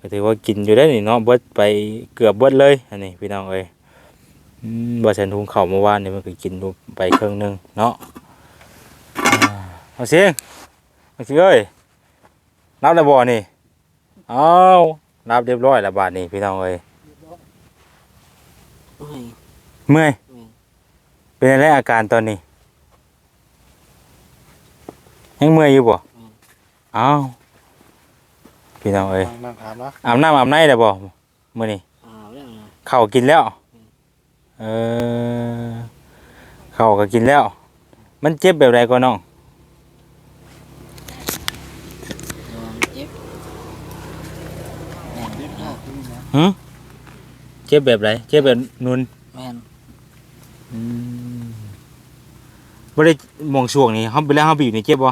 ก็ถือว่ากินอยู่ได้นี่เนาะเบิดไปเกือบเบิดเลยอันนี้พี่น้องเอ้ยอืมบ่ฉันหุงข้าวเมื่อวานนี่มันก็กินไปครึ่งหนึงเนาะอ่าเอาเสียงเอาสิเอ้ยนับแล้วบ่นี่เอานับเรียบร้อยแล้วบาดนี้พี่น้องเอ้ยโอ้ยเมื่อยอืมเป็นอะไรอาการตอนนี้ ยังเมื่อยอยู่บ่เอ้า พี่น้องเอ้ยนั่งถามนะอาบน้ำอาบในได้บ่มื้อนี้อ้าวแล้วนะข้าวกินแล้ว เออข้าวก็กินแล้ว มันเจ็บแบบไรก็น้องโดนเจ็บแม่นเรียบร้อยขึ้นนะหึเจ็บแบบไรเจ็บแบบนุนแม่นบ่ได้หมองช่วงนี้เฮาไปแล้วเฮาบีบนี่เจ็บบ่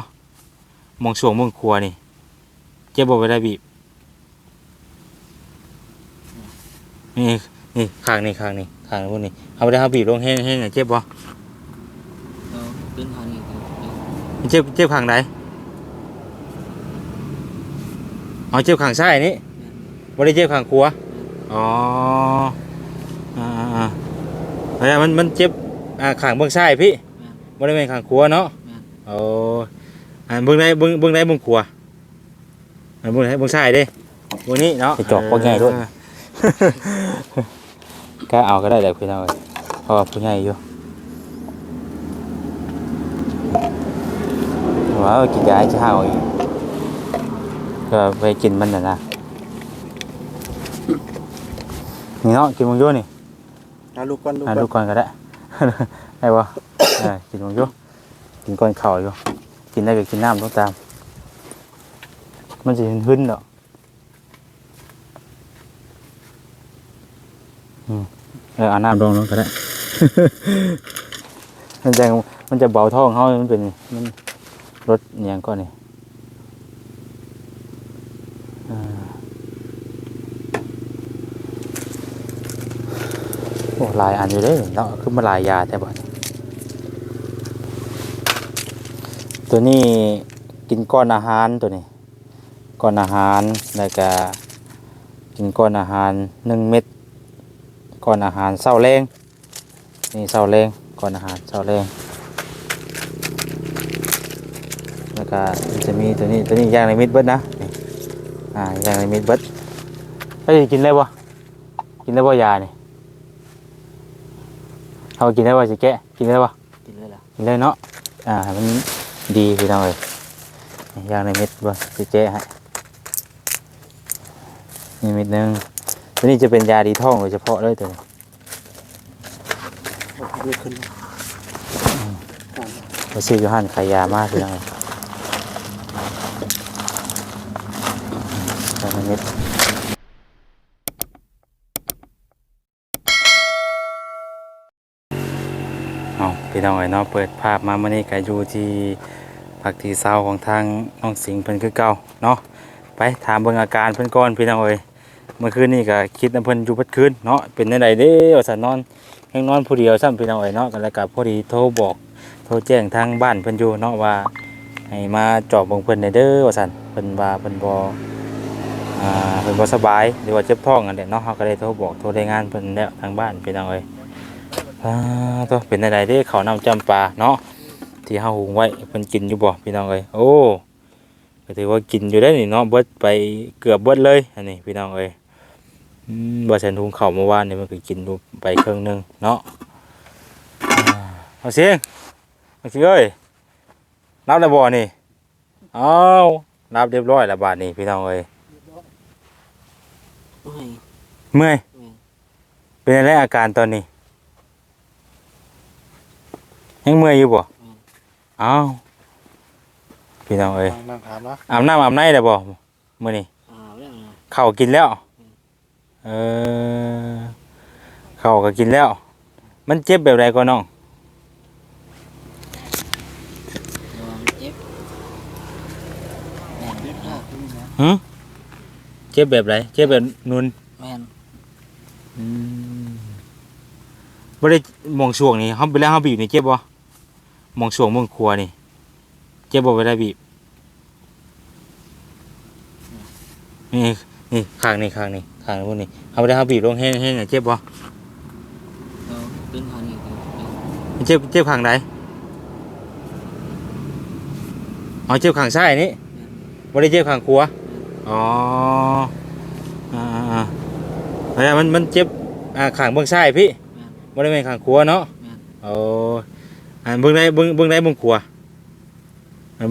หมองช่วงเมืองครัวนี่ เจ็บบ่เวลาบีบนี่นี่ข้างนี่ข้างนี่ข้างพวกนี้เอาไปแล้วเฮาบีบลงแห้งแห้งๆเจ็บบ่เราเป็นทางนี้ก็เจ็บเจ็บข้างใดเอาเจ็บข้างซ้ายนี่บ่ได้เจ็บข้างขวาอ๋ออ่าๆๆแล้วมันมันเจ็บอ่าข้างเบื้องซ้ายพี่แม่นบ่ได้เป็นข้างขวาเนาะแม่นโอ้อันเบิ่งได้เบิ่งเบิ่งได้เบิ่งขวา อันเบิ่งได้เบิ่งซ้ายเด้เบิ่งนี้เนาะไปจอกพ่อใหญ่ด้วย ก็เอาก็ได้แหละพี่น้องเอ้ยเพราะว่าผู้ใหญ่อยู่ว้าวกินยาจะหาเอาอีกก็ไปกินมันน่ะนะนี่เนาะกินมึงอยู่นี่เอาลูกก่อนลูกอ่าก่อนลูกก่อนก็ได้ ได้ปะอ่ากินมึงอยู่กินก่อนเข่าวอยู่กินได้ก็กินน้ำต้องตาม มันจะหึนๆเนาะอืมเออเอาน้ำลงลงก็ได้ มันจะมันจะเบาท้องเขามันเป็นมันรสอหย่างก่อนนี่อ่าโอ้หลายอันอยู่เด้เนาะคือมาหลายยาแต่บ่ตัวนี้กินก้อนอาหารตัวนี้ ก้อนอาหารแล้วก็กินก้อนอาหารหนึ่งเม็ดก้อนอาหารเศร้าแรงนี่เศร้าแรงก้อนอาหารเศร้าแรงแล้วก็มันจะมีตัวนี้ตัวนี้ย่างในมิดเบิดนะนี่อ่าย่างในมิดเบิดเฮ้ยกินได้บ่กินได้บ่ยานี่เอากินได้บ่สิแกะกินได้บ่กินเลยล่ะกินได้เนาะอ่าให้มันดีพี่น้องเอ้ยนี่ย่างในมิดบ่สิแกะให้ นี่เม็ดหนึงตัวนี้จะเป็นยาดีท้องโดยเฉพาะเลยตัวนี้ลูขึ้นไปซื้อยูฮันขายยามากคือยังไงยาเม็ดเอาพี่น้องไอ้เนาะเปิดภาพมาเมื่อนี้ก็อยู่ที่ผักทีเศร้าของทางน้องสิงห์เพิ่นคือเก่าเนาะไปถามเบิ่งอาการเพิ่นก่อนพี่น้องเอ้ย เมื่อคืนนี่ก็คิดน้ำเพิ่นอยู่เบัดคืนเนาะเป็นจังไดเด้ว่าซั่นนอนแฮงนอนผู้เดียวซ้ำพี่น้องเอ้เนาะก็แล้วก็พอดีโทรบอก โทรแจ้งทางบ้านเพิ่นอยู่เนาะว่าให้มาจอบบ่งเพิ่นได้เด้อว่าสันเพิ่นว่าเพิ่นบ่อ่าเพิ่นบ่สบายหรือว่าเจ็บท้องนั่นแหละเนาะเฮาก็ได้โทรบอกโทรรายงานเพิ่นแล้วทางบ้านพี่น้องเอ้ยอ่าตัวเป็นจังไดเด้ข้าวน้ำจำปลาเนาะที่เฮาหุงไว้เพิ่นกินอยู่บ่พี่น้องเอ้ยโอ้ ก็ถือว่ากินอยู่ได้นี่เนาะเบิดไปเกือบเบิดเลย อันนี้พี่น้องเอ้ยอืมบ่ฉันหุงข้าวเมื่อวานนี่มันก็กินไปครึ่งหนึงเนาะอ่าเอาเสียงเอาสิเอ้ยนับแล้วบ่นี่เอานับเรียบร้อยแล้วบาดนี้พี่น้องเอ้ยโอ้ยเมื่อยแม่นเป็นอะไรอาการตอนนี้ยังเมื่อยอยู่บ่เอ้า พี่น้องเอ้ยนั่งถามนะอาบน้ำอาบในได้บ่มื้อนี้อ้าวแล้วนะข้าวกินแล้ว เออข้าวก็กินแล้ว มันเจ็บแบบไรก็น้องโดนเจ็บแม่นเรียบร้อยขึ้นนะหึเจ็บแบบไรเจ็บแบบนุนแม่นบ่ได้หมองช่วงนี้เฮาไปแล้วเฮาบีบนี่เจ็บบ่หมองช่วงเมืองครัวนี่ เจ็บบ่เวลาบีบนี่นี่ข้างนี่ข้างนี่ข้างพวกนี้เอาไปได้เอาบีบลงแห้งแห้งเจ็บบ่เราเป็นทางนี้ก็เจ็บเจ็บข้างใดอ๋อเจ็บข้างซ้ายนี่บ่ได้เจ็บข้างขวาอ๋ออ่าอ่าๆเฮ้ยมันมันเจ็บอ่าข้างเบื้องซ้ายพี่บ่ได้เป็นข้างขวาเนาะแม่นโอ้อันเบื้องใดเบื้องเบื้องใดเบื้องขวาอันเ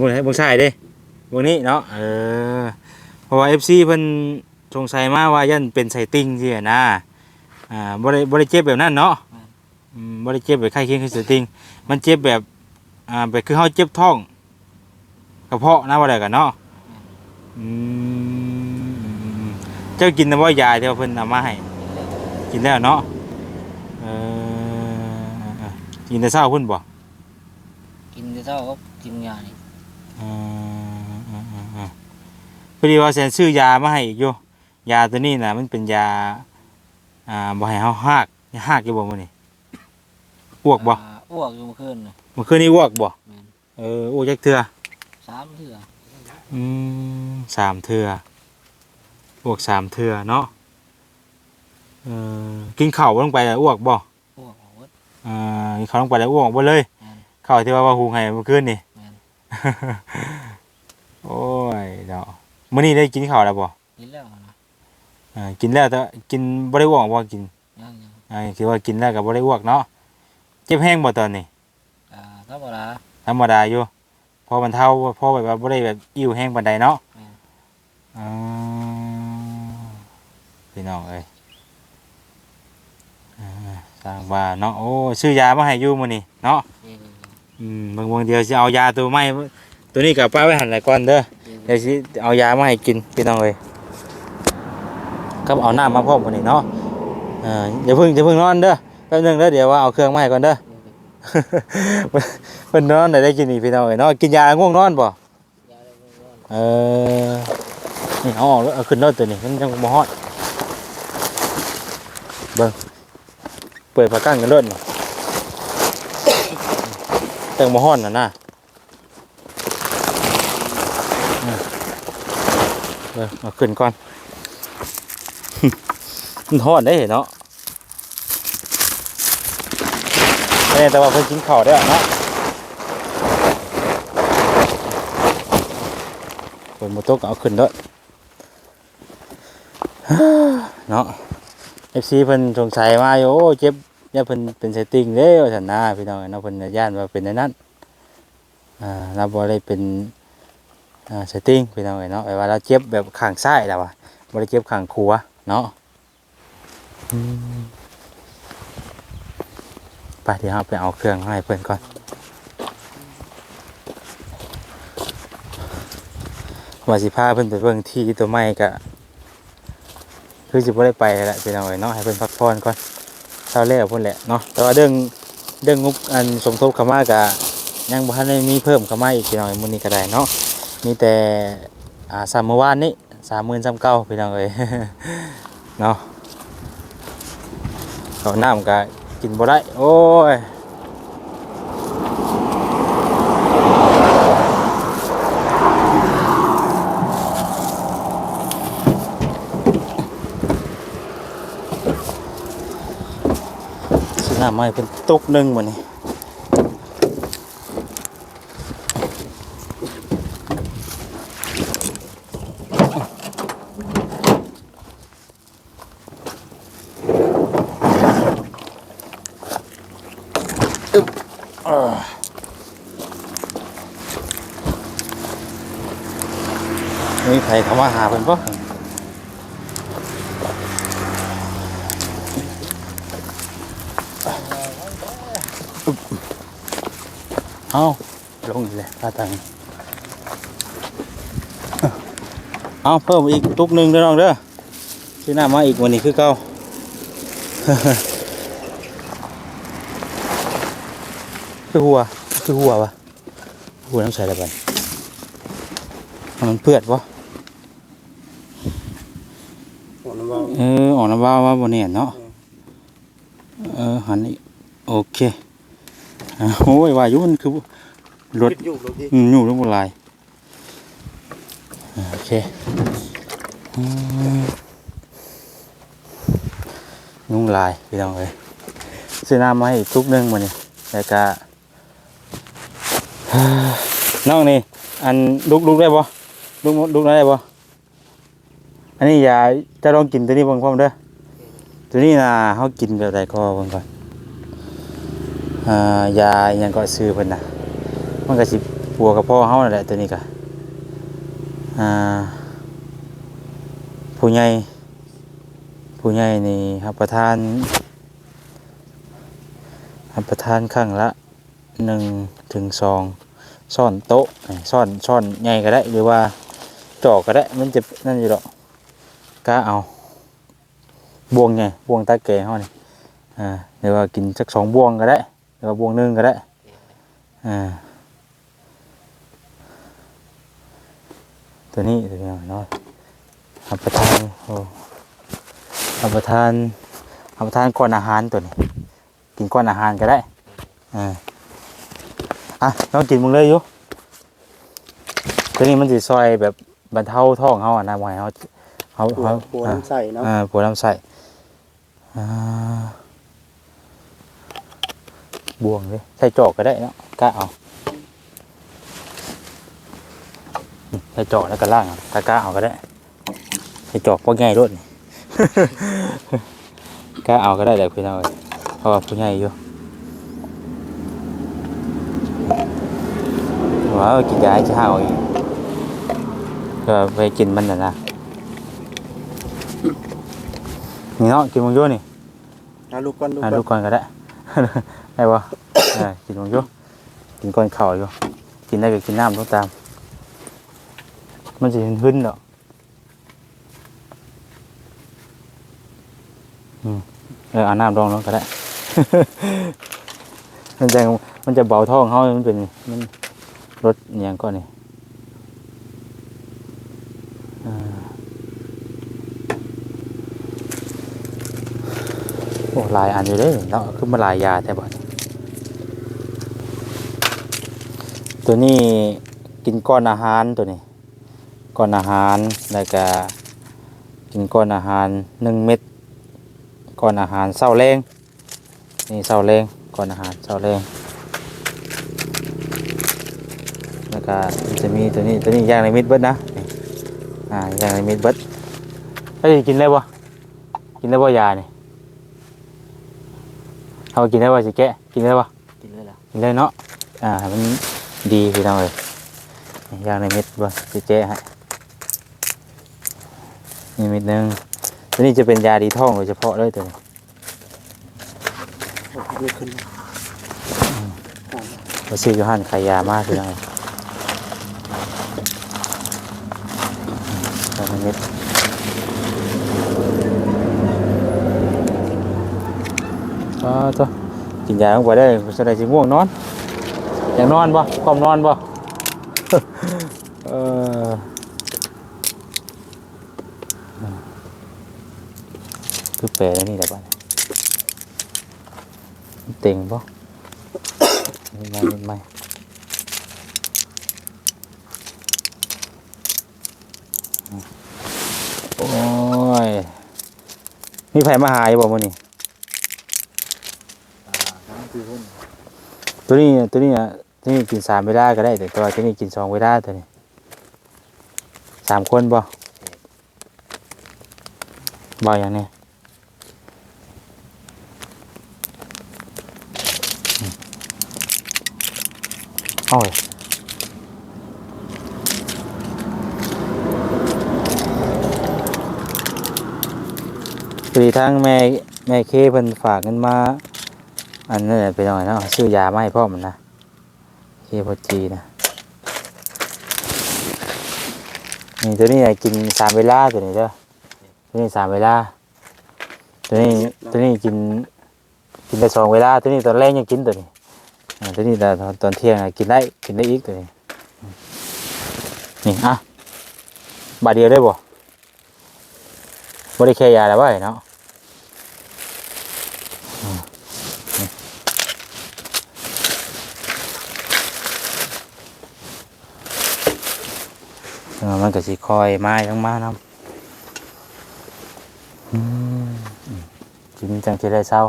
บื้องใดเบื้องซ้ายเด้บื้องนี้เนาะเออเพราะว่า FC เพิ่นสงสัยมาว่ายันเป็นไซติ่งสิอะนะอ่าบ่ได้บ่ได้เจ็บแบบนั้นเนาะอืมบ่ได้เจ็บแบบไข้เคียงคือสติงมันเจ็บแบบอ่าแบบคือเฮาเจ็บท้องกระเพาะนะว่าได้กันเนาะอืมเจ้ากินน้ำว่ายาที่ว่าเพิ่นเอามาให้กินแล้วเนาะเออกินแต่เช้าเพิ่นบ่กินแต่เช้าก็กินยานี่ เออๆๆพอดีว่าแสนซื้อยามาให้อีกอยู่ยาตัวนี้น่ะมันเป็นยา อ่าบ่ให้เฮาฮากฮากอยู่บ่มื้อนี้อ้วกบ่อ่าอ้วกอยู่เมื่อคืนน่ะเมื่อคืนนี้อ้วกบ่แม่นเอออ้วกจักเทื่อ สามเทื่ออืมสามเทืออ้วกสามเทือเนาะเออกินข้าวบ่ลงไปแล้วอ้วกบ่อ้วกออกหมดอ่ากินข้าวลงไปแล้วอ้วกบ่เลยแม่นข้าวที่ว่าว่าหุงให้เมื่อคืนนี่แม่น โอ้ยเนาะมื้อนี้ได้กินข้าวแล้วบ่กินแล้วนะอ่ากินแล้วแต่กินบ่ได้อ้วกบ่กินยังยังอ่าคือว่ากินแล้วก็บ่ได้อ้วกเนาะเจ็บแห้งบ่ตอนนี้อ่าธรรมดาธรรมดาอยู่พอมันเท่าพอแบบว่าบ่ได้แบบอิ่วแห้งปานใดเนาะแม่นอ๋อพี่น้องเอ้ยอ่าสร้างบ้านเนาะโอ้ซื้อยามาให้อยู่มื้อนี้เนาะเอออืมบางบางเดียวสิเอายาตัวใหม่ตัวนี้กับป้าไว้หั่นหลายก่อนเด้อเออเดี๋ยวสิเอายามาให้กินพี่น้องเอ้ยก็เอาน้ำมาพร้อมมื้อนี้เนาะอ่าอย่าเพิ่งอย่าเพิ่งนอนเด้อแป๊บหนึงเด้อเดี๋ยวว่าเอาเครื่องมาให้ก่อนเด้อเพิ่นนอนได้ได้กินอีกพี่น้องเอ้ยเนาะกินยาง่วงนอนบ่ยาได้บ่ร้อนเออนี่เอาออกแล้วเอาขึ้นรถตัวนี้มันยังบ่ฮอดเบิ่งเปิดผ้ากั้นกันรถนี่ จังบ่ฮอดน่ะนะอืมเอาขึ้นก่อนมันฮอดได้เนาะแม่แต่ว่าเพิ่นกินข้าวได้วเนาะฝนมาตกก็เอาขึ้นด้วยเนาะ FC เพิ่นสงสัยมาอยู่โอ้เจ็บ เนี่ยเพิ่นเป็นเซตติ้งเด้ว่าซั่นนะพี่น้องเนาะเพิ่นย่านว่าเป็นในนั้นอ่าเราบ่ได้เป็นอ่าเซตติ้งพี่น้องเนาะแปลว่าเราเจ็บแบบข้างซ้ายแล้วว่ะบ่ได้เจ็บข้างขวาเนาะไปเดี๋ยวเราไปเอาเครื่องให้เพิ่นก่อนว่าสิพาเพิ่นไปเบิ่งที่ตัวใหม่ก็คือสิบ่ได้ไปแหละพี่น้องเอ้เนาะให้เพิ่นพักผ่อนก่อน เช้าแรกพุ่นแหละเนาะแต่ว่าเรื่องเรื่องงบอันสมทบเข้ามากะยังบ่ทันได้มีเพิ่มเข้ามาอีกพี่น้องเอ้ยมื้อนี้ก็ได้เนาะมีแต่อ่าสามเมื่อวานนี้30,000พี่น้องเอ้ยเนาะข้าน้ำก็กินบ่ได้โอ้ย นามไม้เป็นตุกหนึ่งหมดนี่อึ๊บอ่ามีใครเข้ามาหาเพิ่นปะ เอาลงอีกเลยปลาตังเอาเพิ่มอีกตุกหนึ่งเด้อน้องเด้อซื้อหน้ามาอีกวันนี้คือเก่าคือหัวคือหัวปะหัวน้ำใส่อะไรไปมันเปื้อนปะโอ้น้ำเบาเออออกน้ำบ้าว่าบนเนี่ยเนาะเออหันอีกโอเคอ่า โอ้ยว่าอยุมันคือรถอยู่รถดิอืมอยู่ลงบนลายอ่าโอเคอืมนุ่งลายพี่น้องเอ้ยซื้อน้ำมาให้อีกทุกหนึงมานี่แล้วก็น้องนี่อันลุกลุกได้บ่ลุกลุกได้บ่อันนี้ยาจะลองกินตัวนี้เบิ่งพร้อมเด้อตัวนี้นะเฮากินแบบใดก็เบิ่งก่อนอ่า ยาอิหยังก็ซื้อเพิ่นน่ะมันก็สิปัวกับพ่อเฮานั่นแหละตัวนี้ก็อ่าผู้ใหญ่ผู้ใหญ่นี่รับประทานรับประทานครั้งละหนึ่งถึงสองซ่อนโต๊ะซ่อนซ่อนใหญ่ก็ได้หรือว่าจอกก็ได้มันจะนั่นอยู่หรอกก็เอาบวงไงบวงตาแก่เฮานี่อ่าหรือว่ากินสักสองบวงก็ได้ หรือว่าบวงหนึงก็ได้อ่าตัวนี้ตัวนี้เนาะรับประทานโอ้รับประทานรับประทานก่อนอาหารตัวนี้ กินก่อนอาหารก็ได้อ่าอะลองกินมึงเลยอยู่ตัวนี้มันสิซอยแบบบรรเทาท้องเฮาอะนะบ่ให้เฮาเฮาปวเฮาดปวดอ่าน้ำใส่เนาะอ่าปวดลำไส้อ่า บวงเลยใส่จอกก็ได้เนาะกะเอาอืมใส่จอกแล้วก็ล่างเอาถ้ากะเอาก็ได้ใส่จอกพวกใหญ่รถนี่กะเอาก็ได้แหละพี่น้องเอ้ยเพราะว่าผู้ใหญ่อยู่ว้าวกินยาให้เช้าอีกก็ไปกินมันน่ะนะนี่เนาะกินมังโยนี่เอาลูกก้อนลูกอ่าก้อลูนกก่อนก็ได้ ได้ปะอ่ากินมังโยกินก่อนเข่าอยู่กินได้ก็กินน้ำต้องตาม มันจะหึ้นเนาะอืมเอออาน้ำรองลงก็ได้ มันจะมันจะเบาท้องเขามันเป็นมันรสอหย่างก่อนนี่โอ้ลายอันอยู่เด้เนาะคือมาลายยาแต่บ่เนี่ย ตัวนี้กินก้อนอาหารตัวนี้ก้อนอาหารแล้วก็กินก้อนอาหารหนึ่งเม็ดก้อนอาหารเศร้าแรงนี่เศร้าแรงก้อนอาหารเศร้าแรงแล้วก็มันจะมีตัวนี้ตัวนี้ย่างในมิดเบิดนะนี่อ่าย่างในมิดเบิดเฮ้ยกินได้บ่กินได้บ่ยานี่เอากินได้ป่ะสิแกะกินได้ป่ะกินเลยล่ะกินได้เนาะอ่าให้มัน ดีพี่น้องเลยย่างในเม็ดบ่สิแกะให้นี่เม็ดหนึงตัวนี้จะเป็นยาดีท้องโดยเฉพาะเลยตัวนี้ลูกขึ้นมาเราซื้ออยู่ห้านขายยามากพี่น้องเลยยาในเม็ดอ๋อตัวกินยาลงไปได้จะได้สิง่วงนอน อยากนอนบ่ความนอนบ่เออคือแปลแล้วนี่แหละบ้านเต็งบ่ไม่ไม่ไม่ไม่โอ้ยมีไผมาหาอยู่บ่มื้อนี้น้ำคือหุ้นตัวนี้ตัวนี้ อะตัวนี้กินสามเวลาก็ได้แต่ตัวตัวนี้กินสองเวลาตัวนี้สามคนบ่บ่อย่างนี้อืมโอ้ยพอดีทั้งแม่แม่เคเพิ่นฝากเงินมา อันนั้นแหละไปหน่อยเนาะซื้อยามาให้พ่อมันนะ เคพจีนะนี่ตัวนี้น่ะกินสามเวลาตัวนี้เด้อตัวนี้สามเวลา ตัวนี้ตัวนี้กิน กินได้สองเวลา ตัวนี้ตอนแรกยังกินตัวนี้อ่าตัวนี้แต่ตอนตอนเที่ยงน่ะกินได้กินได้อีกตัวนี้นี่อะบาทเดียวได้บ่บ่ได้แค่ยาแล้วว่าเนาะ ออมันก็สิคอยไม้ทั้งมานํอืมอืมกินจังสิได้เศร้า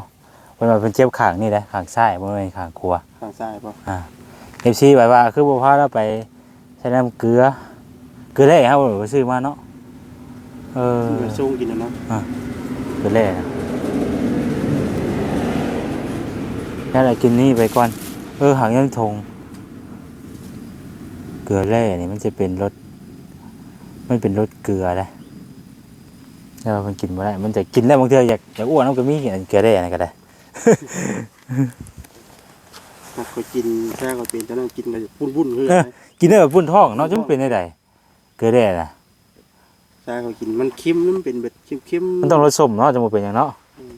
เพิ่นว่าเพิ่นเจ็บข้างนี่แหละข้างซ้ายบ่แม่นข้างขวาทางซ้ายป่ะอ่า FC ไว้ว่าคือบ่พาเราไปใช้น้ำเกลือเกลือแร่ครับบ่ซื้อมาเนาะเออที่มันสูงกินนะเนาะเกลือแร่นะแล้วเรากินนี่ไปก่อน เออหางยังทงเกลือแร่นี่มันจะเป็นรส มันเป็นรสเกลือนะแล้วมันกินบ่ได้ มันจะกินแล้วบางทีอยากอยากอ้วนมันก็มีกินอันเกลือแร่นี่ก็ได้หากเคยกินแค่ก็เป็นแต่นั่นกินก็จะวุ่นๆคือเออกินได้แบบปุ้นท้องเนาะจะมันเป็นได้ใดเกลือแร่นะแค่ก็กินมันเค็มมันเป็นแบบเค็มๆมันต้องรสส้มเนาะจะมาเป็นอย่างเนาะอืม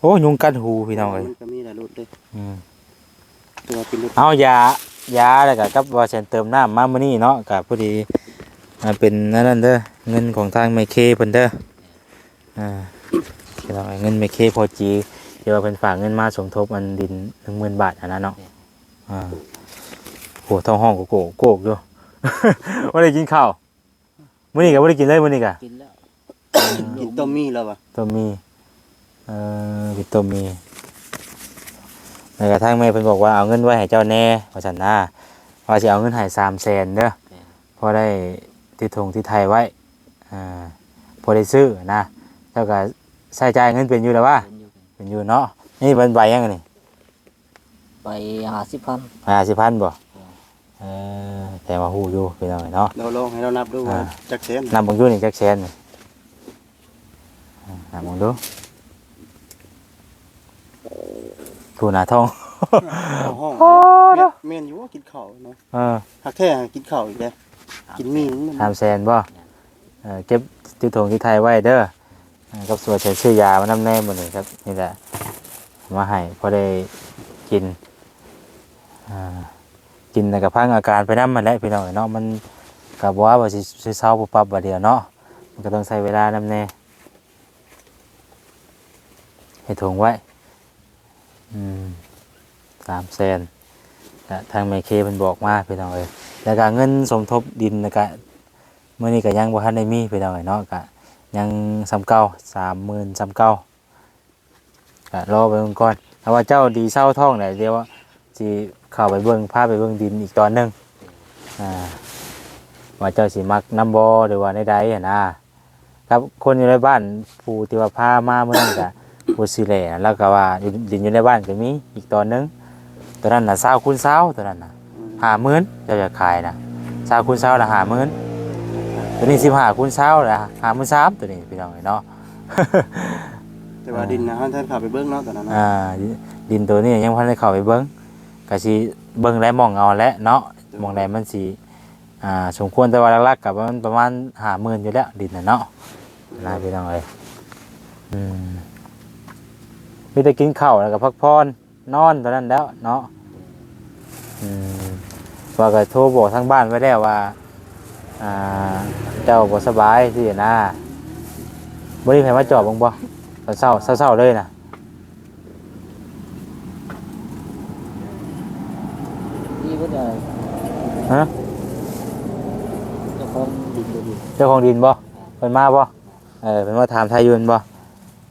โอ้ยุงกัดหูพี่น้องเลยมันก็มีหลายรสเลยอืมตัวเป็นรสเอายายาแล้วก็กับว่าเซนเติมน้ำมามื้อนี้เนาะก็พอดี อ่าเป็นนั่นนั่นเด้อเงินของทางไมเคเพิ่นเด้ออ่าพี่น้องเอ้ยเงินไมเคพอจีเดี๋ยวว่าเพิ่นฝากเงินมาสมทบอันดิน10,000บาทอันนั้นเนาะอ่าโหท้องห้องโกโกโกกอยู่บ่ได้กินข้าวมื้อนี้ก็บ่ได้กินเลยมื้อนี้ก็กินแล้วกินต้มมี่แล้วป่ะต้มมีเอ่อกินต้มมีแล้วก็ทางแม่เพิ่นบอกว่าเอาเงินไว้ให้เจ้าแน่ว่าซั่นนะว่าสิเอาเงินให้300,000เด้อพอได้ ที่ทงที่ไทยไว้อ่าพอได้ซื้อนะแล้วก็ใช้จ่ายเงินเป็นอยู่แล้วว่าเป็นอยู่กันเป็นอยู่เนาะนี่เป็นใบยังไงนี่ไปหาสิบพันห้าสิบพันบ่เออแต่ว่าหู้อยู่เป็นยังไงเนาะ เราลองให้เรานับดูว่าอ่า จักแสนนำบังอยู่นี่จักแสนนี่อ่านำบังดูถูหน้าท้องเอาห้องโอ้เมเด้อนเมนอยู่ว่ากินข้าวเนาะเออหักแท้กินข้าวอีกแล้ว กินมีสามแสนบ่เออเก็บที่ทงที่ไทยไว้เด้อกับส่วนใช้ซื้อยามานำแน่หมดนี่ครับนี่แหละเอามาให้พอได้กินกินแต่กับพังอาการไปน้ำมันแหละพี่น้องเนาะมันกับว่าว่าสิสิเศร้าปุ๊บปั๊บบัดเดียวเนาะมันก็ต้องใช้เวลานำแน่ให้ถุงไว้อืมสามแสน ก็ทางเมเคมันบอกมาพี่น้องเอ้ยแล้วก็เงินสมทบดินนะก็เมื่อนี้ก็ยังบ่ทันได้มีพี่น้องเอ้ยเนาะก็ยังซ้ำเก่าสามหมื่นซ้ำเก่าก็รอไปเบิ่งก่อนถ้าว่าเจ้าดีเศร้าท้องไหนเดียวว่าสิเข้าไปเบิ่งพาไปเบิ่งดินอีกตอนหนึงอ่าว่าเจ้าสิมักน้ำบอหรือว่าในใดอะนะครับคนอยู่ในบ้านผู้ที่ว่าพามาเมื่อนั้นก็ผู้สิแหล่แล้วก็ว่าอยู่ดินอยู่ในบ้านก็มีอีกตอนหนึง ตอนนั้นน่ะ20คูณ20ตัวนั้นน่ะ50,000เจ้าจะขายน่ะ20คูณ20น่ะ50,000ตัวนี้15คูณ20น่ะ53,000ตัวนี้พี่น้องเอ้ยเนาะแต่ว่าดินนะท่านท่านขับไปเบิ้งเนาะตอนนั้นนะอ่าดินตัวนี้ยังพันได้เข้าไปเบิ้งก็สิเบิ้งและมองเอาแหละเนาะมองใดมันสิอ่าสมควรแต่ว่าหลักๆกับมันประมาณห้าหมื่นอยู่แล้วดินน่ะเนาะนะพี่น้องเอ้ยอืมมีแต่กินข้าวแล้วก็พักผ่อน นอนตอนนั้นแล้วเนาะอืมว่าก็โทรบอกทางบ้านไว้แล้วว่าอ่าเจ้าบ่สบายสินะบ่ได้ไผมาจอบบ่บ่เศร้าๆเศร้าๆเลยน่ะนี่ก็จะฮะเจ้าของดินตัวนี้เจ้าของดินบ่เพิ่นมาบ่เออเพิ่นมาถามไทยอยืนบ่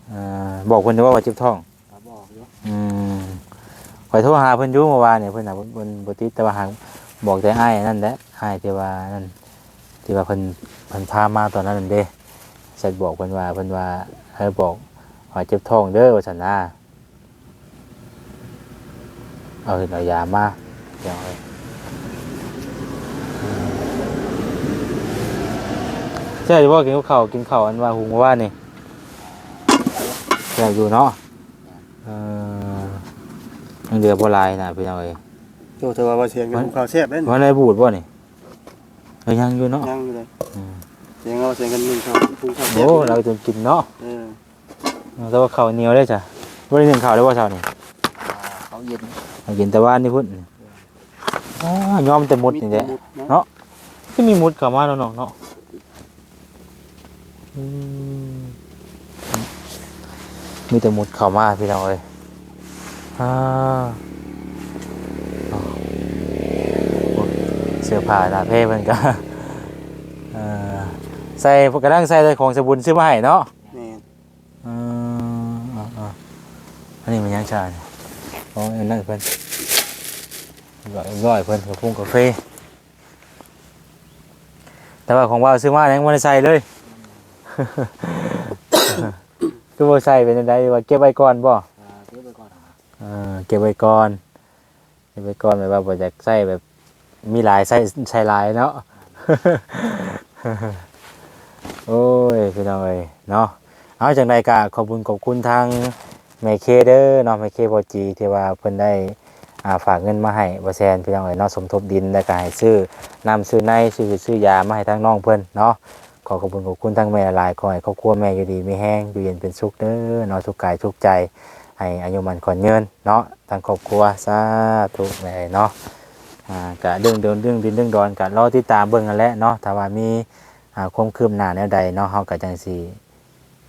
เอ่าบอกเพิ่นว่าว่าเจ็บท้อง เขาบอกอยู่ อืม ข่อยโทรหาเพิ่นอยู่เมื่อวานนี่ยเพิ่นน่ะเพิ่นบ่ติดแต่ว่าหางบอกแต่อ้ายนั่นแหละอ้ายที่ว่านั่นที่ว่าเพิ่นเพิ่นพามาตอนนั้นนั่นเด้เสร็จบอกเพิ่นว่าเพิ่นว่าให้บอกว่าเจ็บท้องเด้อว่าซั่นนะเอาเอายามาเดี๋ยวเอาใช่ว่ากินข้าวกินข้าวอันว่าหุงเมื่อวานนี่ใช่อยู่เนาะ ยังเหลือบ่หลายนะพี่น้องเอ้ยโตแต่ว่าบ่เสียงกันข้าวแซ่บเด้นว่าได้บูดบ่นี่เออยังอยู่เนาะยังอยู่เลยอืมเสียงเราเสียงกันหนึ่งข้าวปรุงข้าวแซ่โอ้บเราจนกินเนาะเออแต่ว่าข้าวเหนียวได้จ้ะบ่ได้นึ่งข้าวได้บ่เช้านี่อ่าเขาเย็นเอากินแต่ว่านนี่พุ่นอ๋อยอมแต่หมดนี่แหละมุดเนาะเนาะที่มีหมุดเข้ามาแล้วเนาะเนาะอืมมีแต่หมุดเข้ามาพี่น้องเอ้ย อ่าอ๋อเสื้อผ้าหน้าเพ่เพิ่นก็เอ่อใส่กระดังใส่แต่ของสบุนซื้อมาให้เนาะแม่นอันนี้มันยังชาเนี่ยอ๋ออันนั่นเพิ่นร้อยร้อยเพิ่นกับพุ่งกาแฟแต่ว่าของว่าวซื้อมายังไม่ได้ใส่เลยคือบ่ใส่เป็นจังไดว่าเก็บไว้ก่อนบ่ เก็บไว้ก่อนเก็บไว้ก่อนแบบว่าบ่อยากใส่แบบมีหลายใส่ใส่หลายเนาะโอ้ยพี่น้องเอ้ยเนาะเอาจังใดก็ขอบคุณขอบคุณทางแม่เคเด้อเนาะแม่เคพอจีที่ว่าเพิ่นได้อ่าฝากเงินมาให้บ่แซนพี่น้องเอ้ยเนาะสมทบดินแล้วก็ให้ซื้อน้ำซื้อในซื้อซื้อยามาให้ทางน้องเพิ่นเนาะขอขอบคุณขอบคุณทางแม่หลายขอให้ครอบครัวแม่อยู่ดีมีแห้งอยู่เย็นเป็นสุขเด้อเนาะสุขกายสุขใจ ให้อายุมันขอนเงินเนาะทางครอบครัวสาธุแม่เนาะอ่ากะเรื่องเดินเรื่องดินเรื่องดอนกะรอที่ตามเบิ่งกันแหล้วเนาะถ้าว่ามีอ่าความคืบหน้าแนวใดเนาะเฮาก็จังสิ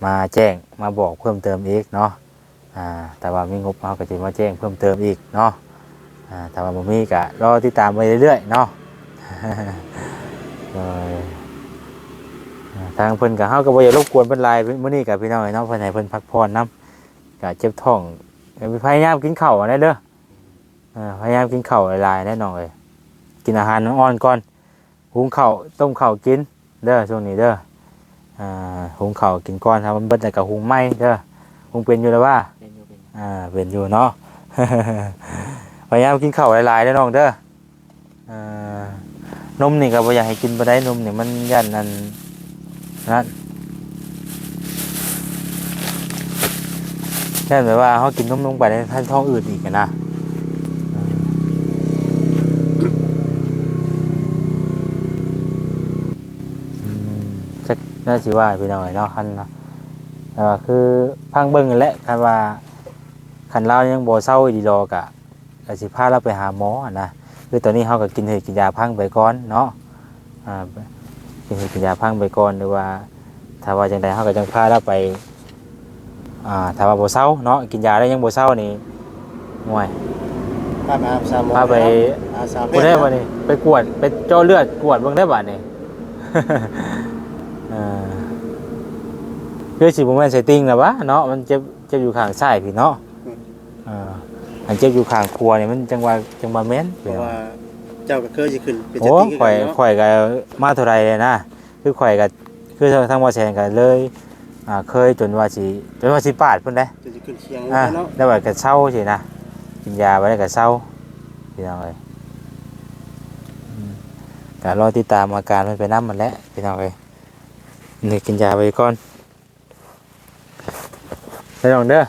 มาแจ้งมาบอกเพิ่มเติมอีกเนาะอ่าแต่ว่ามีงบเฮาก็สิมาแจ้งเพิ่มเติมอีกเนาะอ่าถ้าว่าบ่มีก็รอติดตามไปเรื่อยๆเนาะทางเพิ่นก็เฮาก็บ่อยากรบกวนเพิ่นหลายมื้อนี้ก็พี่น้องเนาะเพิ่นให้เพิ่นพักผ่อนนํ ก็เจ็บท้องพยายามกินข้าวนะเด้อเออพยายามกินข้าวหลายๆแน่นอนเลยกินอาหารอ่อนๆก่อนหุงข้าวต้มข้าวกินเด้อช่วงนี้เด้ออ่าหุงข้าวกินก่อนถ้ามันเบิดแล้วก็หุงไหมเด้อหุงเป็นอยู่แล้วว่าเป็นอยู่เป็นอยู่อ่าเป็นอยู่เนาะพยายามกินข้าวหลายๆแน่นอนเด้ออ่านมนี่ก็บ่อยากให้กินบ่ได้นมนี่มันยันนั่นนั่น ใช่แบบว่าเขากินนมลงไปในท่านท้องอืดอีกนะน่าสิว่าไปหน่อยเนาะคันเนาะแต่ว่าคือพังเบิ้งและคันว่าคันเรายังบ่เศร้าอีดีดอกะกสิพาเราไปหาหมออะนะคือตอนนี้เขาก็กินเห็ดกินยาพังไปก่อนเนาะกินเห็ดกินยาพังไปก่อนหรือว่าถ้าว่าจังใดเขาก็จังพาเราไป อ่าถ้าว่าบ่เศร้าเนาะกินยาได้ยังบ่เศร้านี่ห่วยพาไปอาบสามหมอพาไปอาสาเพบ่ได้บ่นี่ไปกวดไปเจาะเลือดกวดเบิ่งได้บ่นี่เอ่าคือสิบ่แม่นใส่ติ่งนะวะเนาะมันเจ็บเจ็บอยู่ข้างซ้ายพี่เนาะอ่าอันเจ็บอยู่ข้างขวานี่มันจังว่าจังว่าแม่นเพราะว่าเจ้าก็เคยสิขึ้นเป็นโอ้สติข่อยกันเนาะข่อยก็มาเท่าไรเลยนะคือข่อยก็คือทางบ่แซนก็เลย อ่าเคยจนว่าสิจนว่าสิปาดเพิ่นได้จะสิขึ้นเคียงอ่าเนาะแล้วแบบกระเช้าสินะกินยาไปแล้วกระเช้าพี่น้องเลยอืมก็รอติดตามอาการมันไปน้ำมันแหล้วพี่น้องเลยนี่กินยาไปก่อนพี่น้องเด้อ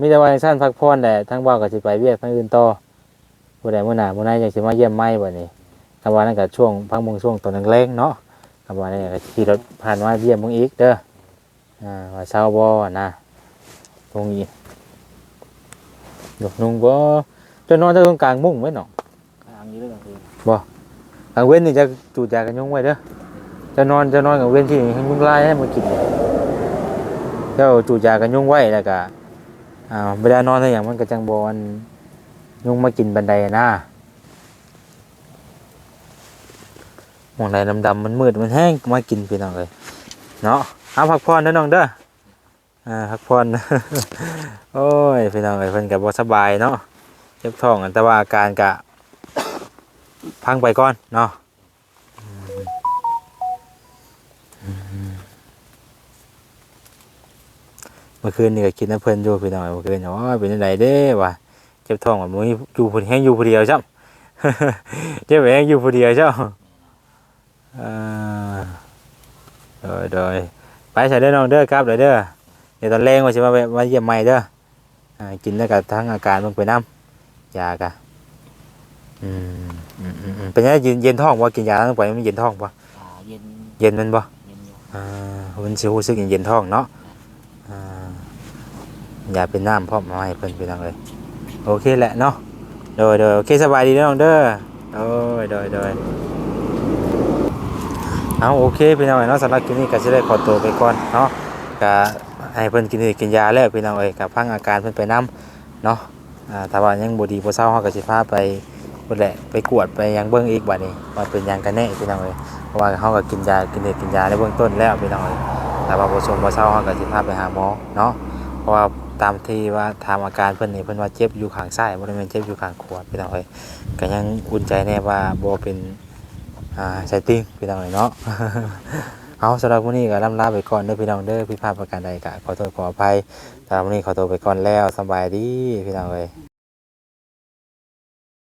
มีแต่ว่าสั้นพักผ่อนแต่ทั้งบ่าวก็สิไปเวียกทั้งอื่นต่อผู้ใดมื้อหน้ามื้อไหนอยากสิมาเยี่ยมใหม่บัดนี้คำว่านั่นก็ช่วงพักมงช่วงตอนแรงๆเนาะคำว่านี่ก็ขี่รถผ่านมาเยี่ยมมึงอีกเด้อ อ่าว่าเช้าบ่นะตรงนี้ดอกนุ่งบ่จะนอนตรงกลางมุ้งไว้หนอทางนี้เรื่องกลางคืนกลางเว้นนี่จะจูดยากันยุงไว้เด้อจะนอนจะนอนกลางเว้นที่ให้ยุงลายให้มันกินเลยเจ้าจูดยากันยุงไว้แล้วก็อ่าเวลานอนถ้าอย่างมันก็จังบอนยุงมากินบันไดนะหมองใดดำๆมันมืดมันแห้งมากินพี่น้องเลยเนาะ เอาพักผ่อนเด้อน้องเด้ออ่าพักผ่อนโอ้ยพี่น้องเอ้ยเพิ่นก็บ่สบายเนาะเจ็บท้องอันแต่ว่าอาการก็พังไปก่อนเนาะเมื่อคืนนี่ก็คิดน้ำเพิ่นอยู่พี่น้องเอ้ยเมื่อคืนโอ้ยเป็นจังไดเด้วะเจ็บท้องว่ามื้ออยู่ผู้แห้งอยู่ผู้เดียวจ้ำเจ็บแห้งอยู่ผู้เดียวจ้ำอ่าโดยโดย ไปใส่เด้อน้องเด้อครับเด้อเด้อเดี๋ยวตอนแรงว่าสิมาแวะมาเยี่ยมใหม่เด้ออ่ากินแล้วก็ทั้งอาการมันไปน้ำยากะอืมอืมอืมอืมเป็นยังไงเย็นเย็นท้องว่ากินยาทั้งไปมันเย็นท้องปะอ่าเย็นเย็นมันปะเย็นอยู่อ่ามันสิรู้สึกเย็นเย็นท้องเนาะอ่าอย่าเป็นน้ำพร้อมมาให้เพิ่นไปทางเลยโอเคแหละเนาะโดยโดยโอเคสบายดีเด้อน้องเด้อโดยโดยโดย เอาโอเคพี่น้องเนาะสำหรับคลิปนี้ก็จะได้ขอตัวไปก่อนเนาะก็ให้เพิ่นกินกินยาแล้วพี่น้องเอ้ยกับพังอาการเพิ่นไปนํเนาะอ่าถ้าว่ายังบ่ดีบ่เศร้าเฮาก็สิพาไปพุ่นแหละไปกวดไปยังเบิ่งอีกบัดนี้ว่าเป็นหยังกันแน่พี่น้องเอ้ยเพราะว่าเฮาก็กินยากินกินยาในเบื้องต้นแล้วพี่น้องเอ้ยแต่ว่าบ่สมบ่เศร้าเฮาก็สิพาไปหาหมอเนาะเพราะว่าตามที่ว่าถามอาการเพิ่นนี่เพิ่นว่าเจ็บอยู่ข้างซ้ายบ่ได้แม่นเจ็บอยู่ข้างขวาพี่น้องเอ้ยก็ยังอุ่นใจแน่ว่าบ่เป็น อ่าใส่ติงพี่น้องเอ้ยเนาะเอาสำหรับวันนี้ก็ล่ำลาไปก่อนเด้อพี่น้องเด้อพี่ภาพประการใดก็ขอโทษขออภัยสำหรับวันนี้ขอตัวไปก่อนแล้วสบายดีพี่น้องเลย